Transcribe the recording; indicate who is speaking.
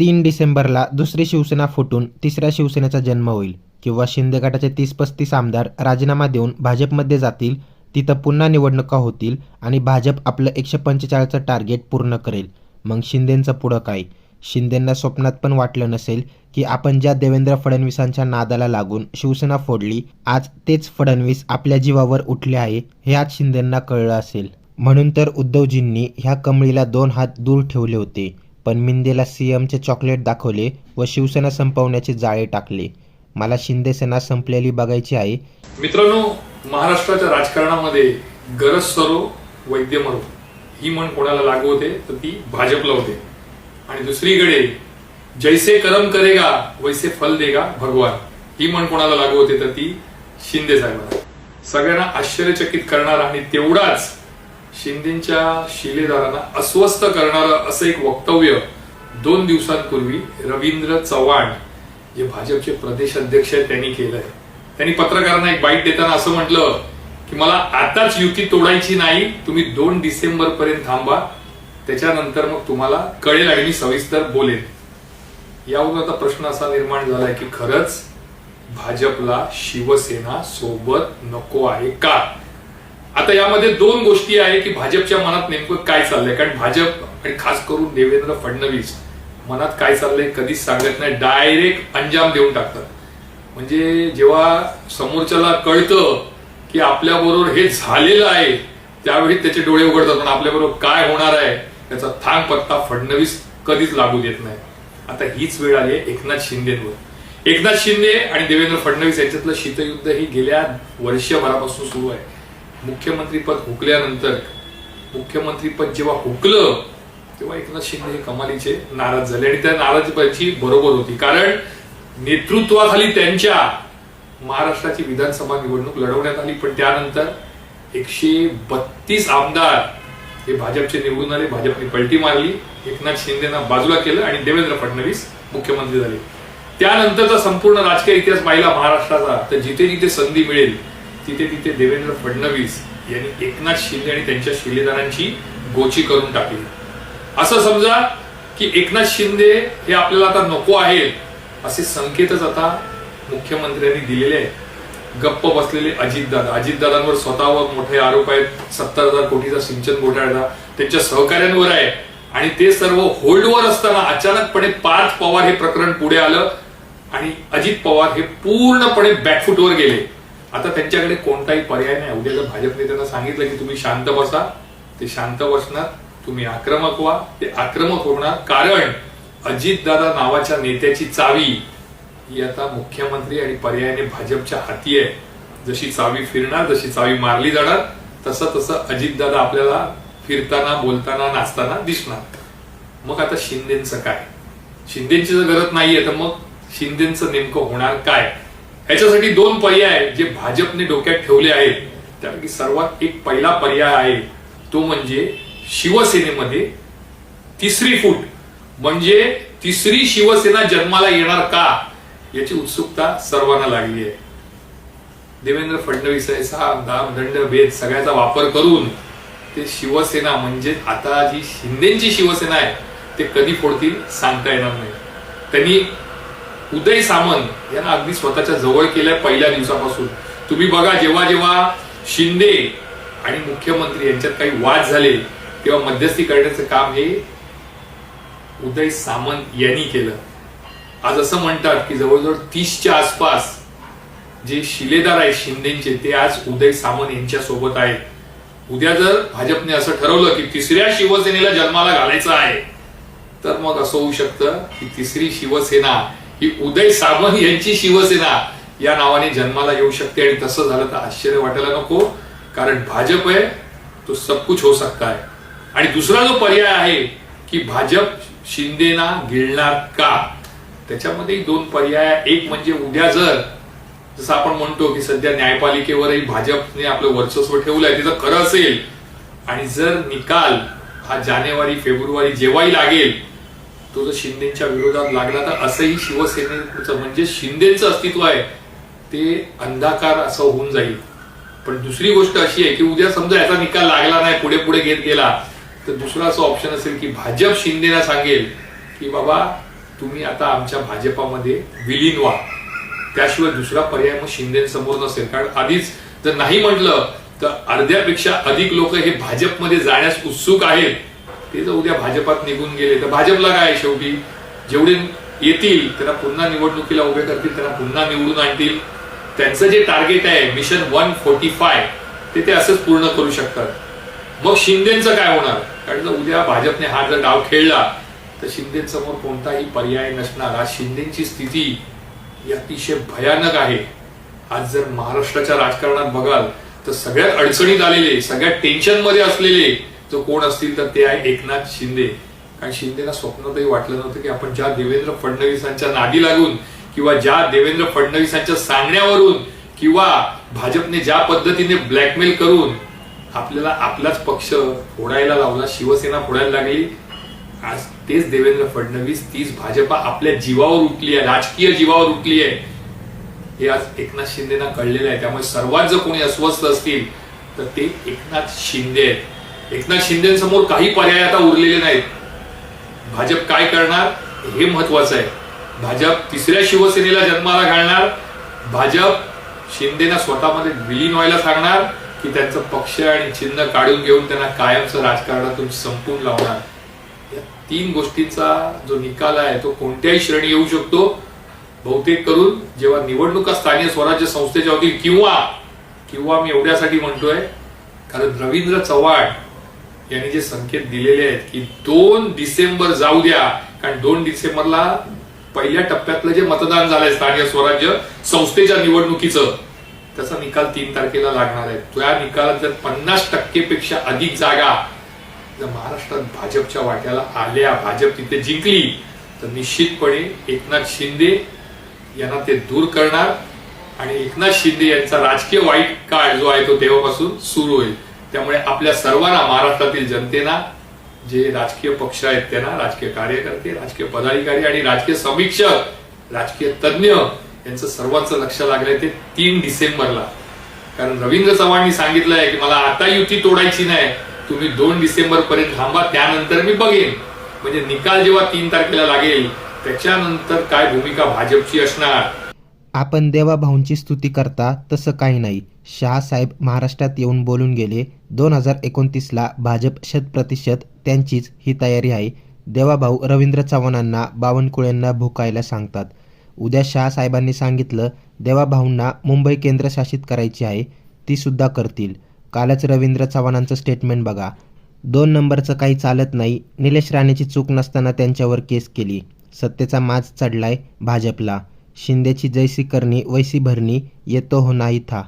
Speaker 1: तीन डिसेंबरला दुसरी शिवसेना फुटून तिसऱ्या शिवसेनेचा जन्म होईल किंवा शिंदे गटाचे तीस पस्तीस आमदार राजीनामा देऊन भाजपमध्ये जातील तिथं पुन्हा निवडणुका होतील आणि भाजप आपलं एकशे पंचेचाळीसचं टार्गेट पूर्ण करेल. मग शिंदेंचं पुढं काय? शिंदेंना स्वप्नात पण वाटलं नसेल की आपण ज्या देवेंद्र फडणवीसांच्या नादाला लागून शिवसेना फोडली आज तेच फडणवीस आपल्या जीवावर उठले आहे हे आज शिंदेंना कळलं असेल. म्हणून तर उद्धवजींनी ह्या कमळीला दोन हात दूर ठेवले होते. पण मिंदेला सीएमचे चॉकलेट दाखवले व शिवसेना संपवण्याचे जाळे टाकले. मला शिंदे सेना संपलेली बघायची आहे.
Speaker 2: मित्रांनो महाराष्ट्राच्या राजकारणामध्ये गरज सरो वैद्य मरो ही म्हण कोणाला लागू होते? तर ती भाजपला होते. आणि दुसरीकडे जैसे करम करेगा वैसे फल देगा भगवान. ही म्हण कोणाला लागू होते? तर ती शिंदे साहेबांना. सगळ्यांना आश्चर्यचकित करणारा आणि तेवढाच शिंदेच्या शिलेदारांना अस्वस्थ करणारं असं एक वक्तव्य दोन दिवसांपूर्वी रवींद्र चव्हाण जे भाजपचे प्रदेश अध्यक्ष आहेत त्यांनी केलंय. त्यांनी पत्रकारांना एक बाईट देताना असं म्हटलं की मला आताच युती तोडायची नाही तुम्ही दोन डिसेंबर पर्यंत थांबा. त्याच्यानंतर मग तुम्हाला कळेल आणि मी सविस्तर बोलेन. यावरून आता प्रश्न असा निर्माण झालाय की खरंच भाजपला शिवसेना सोबत नको आहे का? आता यामध्ये दोन गोष्टी आहे की भाजपच्या मनात नेमकं काय चाललंय? कारण भाजप आणि खास करून देवेंद्र फडणवीस मनात काय चाललंय कधीच सांगत नाही. डायरेक्ट अंजाम देऊन टाकतात. म्हणजे जेव्हा समोरच्याला कळतं की आपल्या बरोबर हे झालेलं आहे त्यावेळी त्याचे डोळे उघडतात. पण आपल्या बरोबर काय होणार आहे त्याचा थांग पत्ता फडणवीस कधीच लागू देत नाही. आता हीच वेळ आली आहे एकनाथ शिंदेवर. एकनाथ शिंदे आणि देवेंद्र फडणवीस यांच्यातलं शीतयुद्ध ही गेल्या वर्षभरापासून सुरू आहे. मुख्यमंत्रीपद हुकल्यानंतर मुख्यमंत्रीपद जेव्हा हुकलं तेव्हा एकनाथ शिंदे हे कमालीचे नाराज झाले. आणि त्या नाराजपणाची बरोबर होती. कारण नेतृत्वाखाली त्यांच्या महाराष्ट्राची विधानसभा निवडणूक लढवण्यात आली. पण त्यानंतर एकशे बत्तीस आमदार हे भाजपचे निवडून आले. भाजपने पलटी मारली. एकनाथ शिंदेना बाजूला केलं आणि देवेंद्र फडणवीस मुख्यमंत्री झाले. त्यानंतरचा संपूर्ण राजकीय इतिहास पाहिला महाराष्ट्राचा. तर जिथे जिथे संधी मिळेल तिथे तिथे देवेंद्र फडणवीस यांनी एकनाथ शिंदे आणि त्यांच्या शिलेदारांची गोची करून टाकली. असं समजा की एकनाथ शिंदे हे आपल्याला आता नको आहे असे संकेतच आता मुख्यमंत्र्यांनी दिलेले आहेत. गप्प बसलेले अजितदादा अजितदादांवर स्वतःवर मोठे आरोप आहेत. सत्तर हजार कोटीचा सिंचन घोटाळा त्यांच्या सहकार्यांवर आहे. आणि ते सर्व होल्डवर असताना अचानकपणे पार्थ पवार हे प्रकरण पुढे आलं आणि अजित पवार हे पूर्णपणे बॅकफुटवर गेले. आता त्यांच्याकडे कोणताही पर्याय नाही. उद्या जर भाजप नेत्यांना सांगितलं की तुम्ही शांत बसा ते शांत बसणार तुम्ही आक्रमक व्हा ते आक्रमक होणार. कारण अजितदादा नावाच्या नेत्याची चावी ही आता मुख्यमंत्री आणि पर्यायाने भाजपच्या हाती आहे. जशी चावी फिरणार जशी चावी मारली जाणार तसं तसं अजितदादा आपल्याला फिरताना बोलताना नाचताना दिसणार. मग आता शिंदेचं काय? शिंदेची जर गरज नाहीये तर मग शिंदेचं नेमकं होणार काय? याच्यासाठी दोन पर्याय जे भाजपने डोक्यात ठेवले आहेत. त्यापैकी सर्वात एक पहिला पर्याय आहे तो म्हणजे शिवसेनेमध्ये तिसरी फूट. म्हणजे तिसरी शिवसेना जन्माला येणार का याची उत्सुकता सर्वांना लागली आहे. देवेंद्र फडणवीस हा दाम दंड भेद सगळ्याचा वापर करून ते शिवसेना म्हणजे आता जी शिंदेची शिवसेना आहे ते कधी फोडतील सांगता येणार नाही. त्यांनी उदय सामंत यांना अगदी स्वतःच्या जवळ केल्या पहिल्या दिवसापासून. तुम्ही बघा जेव्हा जेव्हा शिंदे आणि मुख्यमंत्री यांच्यात काही वाद झाले तेव्हा मध्यस्थी करण्याचं काम हे उदय सामंत यांनी केलं. आज असं म्हणतात की जवळजवळ तीसच्या आसपास जे शिलेदार आहेत शिंदेचे ते आज उदय सामंत यांच्या सोबत आहेत. उद्या जर भाजपने असं ठरवलं की तिसऱ्या शिवसेनेला जन्माला घालायचं आहे तर मग असं होऊ शकतं की तिसरी शिवसेना ही उदय सामंत यांची शिवसेना या नावाने जन्माला येऊ शकते आणि तसं झालं तर आश्चर्य वाटायला नको कारण भाजप आहे तो सब कुछ हो सकता है आणि दुसरा जो पर्याय आहे की भाजप शिंदेना गिळणार का? त्याच्यामध्ये दोन पर्याय. एक म्हणजे उद्या जर जसं आपण म्हणतो की सध्या न्यायपालिकेवरही भाजपने आपलं वर्चस्व ठेवलंय तिथं खरं असेल. आणि जर निकाल हा जानेवारी फेब्रुवारी जेव्हाही लागेल तो जर शिंदेच्या विरोधात लागला तर असंही शिवसेनेचं म्हणजे शिंदेचं अस्तित्व आहे. ते अंधाकार असं होऊन जाईल. पण दुसरी गोष्ट अशी आहे की उद्या समजा याचा निकाल लागला नाही पुढे पुढे घेत गेला तर दुसरा असं ऑप्शन असेल की भाजप शिंदेला सांगेल की बाबा तुम्ही आता आमच्या भाजपामध्ये विलीन व्हा. त्याशिवाय दुसरा पर्याय मग शिंदेसमोर नसेल. कारण आधीच जर नाही म्हटलं तर अर्ध्यापेक्षा अधिक लोक हे भाजपमध्ये जाण्यास उत्सुक आहेत. ते जर उद्या भाजपात निघून गेले. तर भाजपला काय शेवटी? जेवढे येतील त्यांना पुन्हा निवडणुकीला उभे करतील त्यांना पुन्हा निवडून आणतील. त्यांचं जे टार्गेट आहे मिशन वन फोर्टी फाय ते ते असंच पूर्ण करू शकतात. मग शिंदेचं काय होणार? कारण जर उद्या भाजपने हा जर डाव खेळला तर शिंदेसमोर कोणताही पर्याय नसणार. आज शिंदेची स्थिती ही अतिशय भयानक आहे. आज जर महाराष्ट्राच्या राजकारणात बघाल तर सगळ्यात अडचणीत आलेले सगळ्यात टेन्शनमध्ये असलेले जो कोण असतील तर ते आहे एकनाथ शिंदे. कारण स्वप्न स्वप्नातही वाटलं नव्हतं की आपण ज्या देवेंद्र फडणवीसांच्या नादी लागून किंवा ज्या देवेंद्र फडणवीसांच्या सांगण्यावरून किंवा भाजपने ज्या पद्धतीने ब्लॅकमेल करून आपल्याला आपलाच पक्ष फोडायला लावला शिवसेना फोडायला लागली आज तेच देवेंद्र फडणवीस तीच भाजपा आपल्या जीवावर उठली आहे राजकीय जीवावर उठली आहे. हे आज एकनाथ शिंदेना कळलेलं आहे. त्यामुळे सर्वात जर कोणी अस्वस्थ असतील तर ते एकनाथ शिंदे आहेत. एकनाथ शिंदेसमोर काही पर्याय आता उरलेले नाहीत. भाजप काय करणार हे महत्वाचं आहे. भाजप तिसऱ्या शिवसेनेला जन्माला घालणार. भाजप शिंदेना स्वतःमध्ये विलीन व्हायला सांगणार की त्यांचं पक्ष आणि चिन्ह काढून घेऊन त्यांना कायमचं राजकारणातून संपून लावणार. या तीन गोष्टींचा जो निकाल आहे तो कोणत्याही श्रेणी येऊ शकतो. बहुतेक करून जेव्हा निवडणुका स्थानीय स्वराज्य संस्थेच्या होतील किंवा किंवा मी एवढ्यासाठी म्हणतोय कारण रवींद्र चव्हाण यांनी जे संकेत दिलेले आहेत की दोन डिसेंबर जाऊ द्या कारण दोन डिसेंबरला पहिल्या टप्प्यातलं जे मतदान झालंय स्थानिक स्वराज्य संस्थेच्या निवडणुकीचं त्याचा निकाल तीन तारखेला लागणार आहे. त्या निकालात जर पन्नास टक्केपेक्षा अधिक जागा जर महाराष्ट्रात भाजपच्या वाट्याला आल्या भाजप तिथे जिंकली तर निश्चितपणे एकनाथ शिंदे यांना ते दूर करणार आणि एकनाथ शिंदे यांचा राजकीय वाईट काळ जो आहे तो तेव्हापासून सुरू होईल. त्यामुळे आपल्या सर्वांना महाराष्ट्रातील जनतेना जे राजकीय पक्ष आहेत त्यांना राजकीय कार्यकर्ते राजकीय पदाधिकारी आणि राजकीय समीक्षक राजकीय तज्ज्ञ यांचं सर्वांचं लक्ष लागलंय ते तीन डिसेंबरला. कारण रवींद्र चव्हाणनी सांगितलंय की मला आता युती तोडायची नाही तुम्ही दोन डिसेंबर पर्यंत थांबा त्यानंतर मी बघेन. म्हणजे निकाल जेव्हा तीन तारखेला लागेल त्याच्यानंतर काय भूमिका भाजपची असणार?
Speaker 1: आपण देवाभाऊंची स्तुती करता तसं काही नाही. शहासाहेब महाराष्ट्रात येऊन बोलून गेले दोन हजार एकोणतीसला भाजप शतप्रतिशत त्यांचीच ही तयारी आहे. देवाभाऊ रवींद्र चव्हाणांना बावनकुळेंना भुकायला सांगतात. उद्या शहासाहेबांनी सांगितलं देवाभाऊंना मुंबई केंद्रशासित करायची आहे ती सुद्धा करतील. कालच रवींद्र चव्हाणांचं स्टेटमेंट बघा. दोन नंबरचं काही चालत नाही निलेश राणेची चूक नसताना त्यांच्यावर केस केली. सत्तेचा माज चढलाय भाजपला. शिंदेची जैसी करणी वैसी भरणी येतो हो नाही था